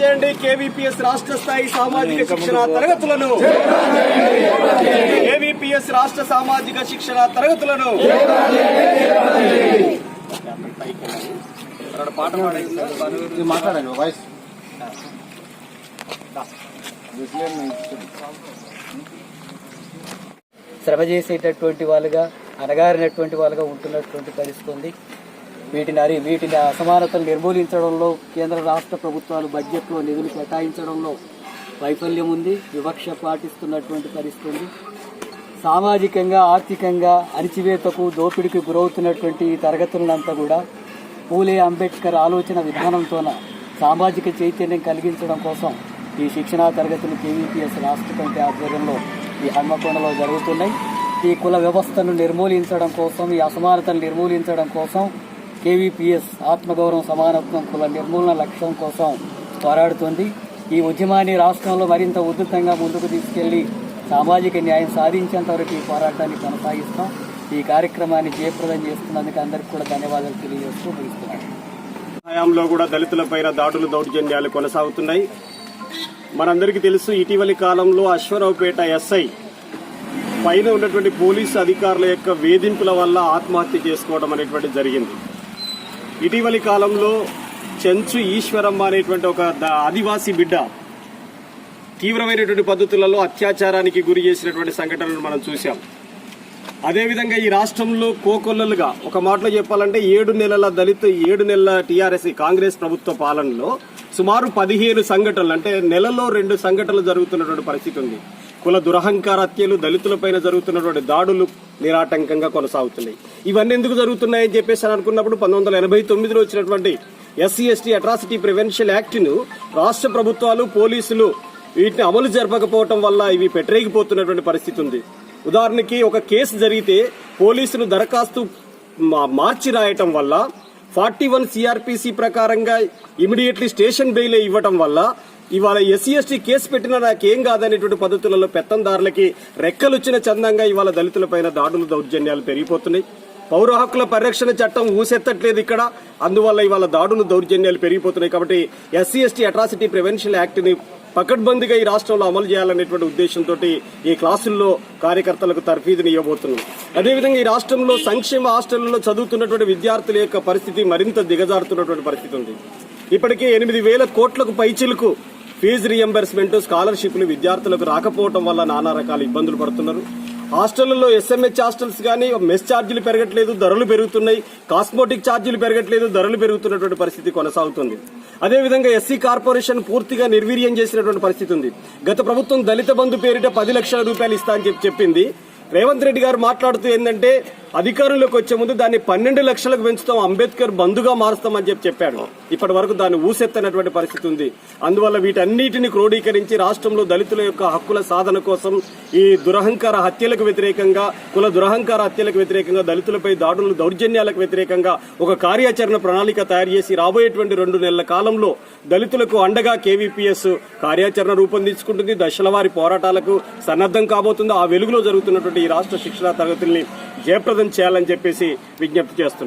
చేయండి. కేవీపీఎస్ రాష్ట్ర స్థాయి సామాజిక శిక్షణ తరగతులను. కేవీపీఎస్ రాష్ట్ర సామాజిక శిక్షణ తరగతులను. అక్కడ పాట పాడేది మాట్లాడండి వాయిస్ శ్రమ చేసేటటువంటి వాళ్ళుగా అనగారినటువంటి వాళ్ళుగా ఉంటున్నటువంటి పరిస్థితి ఉంది. వీటిని అరి వీటిని అసమానతను నిర్మూలించడంలో కేంద్ర రాష్ట్ర ప్రభుత్వాలు బడ్జెట్లో నిధులు కేటాయించడంలో వైఫల్యం ఉంది వివక్ష పాటిస్తున్నటువంటి పరిస్థితి ఉంది. సామాజికంగా ఆర్థికంగా అణిచివేతకు దోపిడికి గురవుతున్నటువంటి ఈ తరగతులంతా కూడా పూలే అంబేద్కర్ ఆలోచన విధానంతోన సామాజిక చైతన్యం కలిగించడం కోసం ఈ శిక్షణా తరగతులు కేవీపీఎస్ రాష్ట్ర కమిటీ ఆధ్వర్యంలో ఈ హన్మకొండలో జరుగుతున్నాయి. ఈ కుల వ్యవస్థను నిర్మూలించడం కోసం ఈ అసమానతను నిర్మూలించడం కోసం కేవీపీఎస్ ఆత్మగౌరవం సమానత్వం కుల నిర్మూలన లక్ష్యం కోసం పోరాడుతోంది. ఈ ఉద్యమాన్ని రాష్ట్రంలో మరింత ఉధృతంగా ముందుకు తీసుకెళ్ళి సామాజిక న్యాయం సాధించేంత వరకు ఈ పోరాటాన్ని కొనసాగిస్తాం. ఈ కార్యక్రమాన్ని జయప్రదం చేస్తున్నందుకు అందరికీ కూడా ధన్యవాదాలు తెలియజేస్తూ ముగిస్తున్నాను. హయాంలో కూడా దళితులపైన దాడులు దౌర్జన్యాలు కొనసాగుతున్నాయి. మనందరికీ తెలుసు ఇటీవలి కాలంలో అశ్వరావుపేట ఎస్ఐ పైన ఉన్నటువంటి పోలీసు అధికారుల యొక్క వేధింపుల వల్ల ఆత్మహత్య చేసుకోవడం అనేటువంటి జరిగింది. ఇటీవలి కాలంలో చెంచు ఈశ్వరమ్మ అనేటువంటి ఒక ఆదివాసీ బిడ్డ తీవ్రమైనటువంటి పద్ధతులలో అత్యాచారానికి గురి చేసినటువంటి సంఘటనలు మనం చూశాం. అదేవిధంగా ఈ రాష్ట్రంలో కోకొల్లలుగా ఒక మాటలో చెప్పాలంటే ఏడు నెలల దళిత ఏడు నెలల టీఆర్ఎస్ కాంగ్రెస్ ప్రభుత్వ పాలనలో సుమారు పదిహేను సంఘటనలు అంటే నెలలో రెండు సంఘటనలు జరుగుతున్నటువంటి పరిస్థితి ఉంది. కుల దురహంకార హత్యలు దళితులపైన జరుగుతున్నటువంటి దాడులు నిరాటంకంగా కొనసాగుతున్నాయి. ఇవన్నీ ఎందుకు జరుగుతున్నాయని చెప్పేసి అని అనుకున్నప్పుడు పంతొమ్మిది వందల ఎనభై తొమ్మిదిలో వచ్చినటువంటి ఎస్సీ ఎస్టీ అట్రాసిటీ ప్రివెన్షన్ యాక్ట్ను రాష్ట్ర ప్రభుత్వాలు పోలీసులు వీటిని అమలు జరపకపోవటం వల్ల ఇవి పెట్టరేగిపోతున్నటువంటి పరిస్థితి ఉంది. ఉదాహరణకి ఒక కేసు జరిగితే పోలీసులు దరఖాస్తు మార్చి రాయటం వల్ల ఫార్టీ వన్ సిఆర్పిసి ప్రకారంగా ఇమీడియట్లీ స్టేషన్ బెయిల్ ఇవ్వటం వల్ల ఇవాళ ఎస్సీ ఎస్టీ కేసు పెట్టినా నాకేం కాదనేటువంటి పద్ధతులలో పెత్తందారులకి రెక్కలొచ్చిన చందంగా ఇవాళ దళితులపైన దాడులు దౌర్జన్యాలు పెరిగిపోతున్నాయి. పౌర హక్కుల పరిరక్షణ చట్టం ఊసెత్తట్లేదు ఇక్కడ. అందువల్ల ఇవాళ దాడులు దౌర్జన్యాలు పెరిగిపోతున్నాయి కాబట్టి ఎస్సీ ఎస్టీ అట్రాసిటీ ప్రివెన్షన్ యాక్ట్ని పకడ్బందీగా ఈ రాష్ట్రంలో అమలు చేయాలనేటువంటి ఉద్దేశంతో ఈ క్లాసుల్లో కార్యకర్తలకు తర్ఫీదుని ఇవ్వబోతున్నాం. అదేవిధంగా ఈ రాష్ట్రంలో సంక్షేమ హాస్టళ్ళలో చదువుతున్నటువంటి విద్యార్థుల యొక్క పరిస్థితి మరింత దిగజారుతున్నటువంటి పరిస్థితి ఉంది. ఇప్పటికే ఎనిమిది వేల కోట్లకు పైచిలకు ఫీజు రియంబర్స్మెంట్ స్కాలర్షిప్లు విద్యార్థులకు రాకపోవడం వల్ల నానా రకాల ఇబ్బందులు పడుతున్నారు. హాస్టళ్ళలో ఎస్ఎంహెచ్ హాస్టల్స్ కానీ మెస్ ఛార్జీలు పెరగట్లేదు ధరలు పెరుగుతున్నాయి కాస్మోటిక్ ఛార్జీలు పెరగట్లేదు ధరలు పెరుగుతున్నటువంటి పరిస్థితి కొనసాగుతుంది. అదేవిధంగా ఎస్సీ కార్పొరేషన్ పూర్తిగా నిర్వీర్యం చేసినటువంటి పరిస్థితి ఉంది. గత ప్రభుత్వం దళిత బంధు పేరిట పది లక్షల రూపాయలు ఇస్తా అని చెప్పి చెప్పింది. రేవంత్ రెడ్డి గారు మాట్లాడుతూ ఏంటంటే అధికారంలోకి వచ్చే ముందు దాన్ని పన్నెండు లక్షలకు పెంచుతాం అంబేద్కర్ బంధుగా మారుస్తామని చెప్పి చెప్పాడు. ఇప్పటి వరకు దాన్ని ఊసెత్తనటువంటి పరిస్థితి ఉంది. అందువల్ల వీటన్నిటిని క్రోడీకరించి రాష్ట్రంలో దళితుల యొక్క హక్కుల సాధన కోసం ఈ దురహంకార హత్యలకు వ్యతిరేకంగా కుల దురహంకార హత్యలకు వ్యతిరేకంగా దళితులపై దాడులు దౌర్జన్యాలకు వ్యతిరేకంగా ఒక కార్యాచరణ ప్రణాళిక తయారు చేసి రాబోయేటువంటి రెండు నెలల కాలంలో దళితులకు అండగా కేవీపీఎస్ కార్యాచరణ రూపొందించుకుంటుంది. దశల వారి పోరాటాలకు సన్నద్ధం కాబోతుంది. ఆ వెలుగులో జరుగుతున్నటువంటి ఈ రాష్ట్ర శిక్షణా తరగతుల్ని జయప్రద చేయాలని చెప్పేసి విజ్ఞప్తి చేస్తుంది